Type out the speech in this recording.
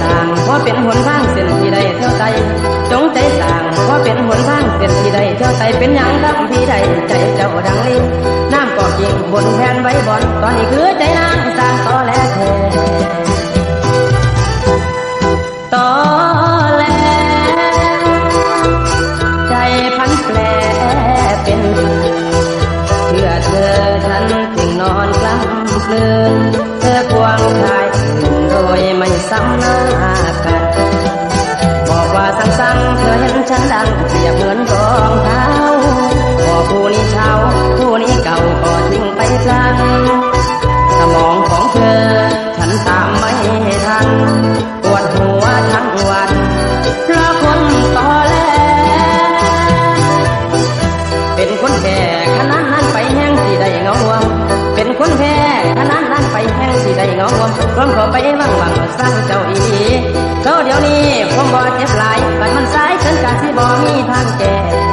สร้างเพราะเป็นหนทางเส้นที่ใดเท่าใจจงใจสร้างเพราะเป็นหนทางเส้นที่ใดเท่าใจเป็นอย่างทับพี่ใดใจเจ้าดังลิ้นน้ำกอกยิงบนแผ่นใบบอลตอนนี้คือใจนางสร้างต่อแล้วเธต่อแลใจพันแปลเป็นเพื่อเธอฉันจึงนอนกล้ำเกลืนเธอควงใคร ยไม่ซ้ำหน้ากัน บอกว่าสั่งเธอเห็นฉันดังเปรียบเหมือนรองเท้าพอผู้นี้เช้าผู้นี้เก่าก็ทิ้งไปพลั งาวมร่วมขอไปวังวังสร้างเจ้าอีเจ้าเดี๋ยวนี้ผมบ่เจ็บหลายบัดมันสายเกินกาสิบ่มีทางแก้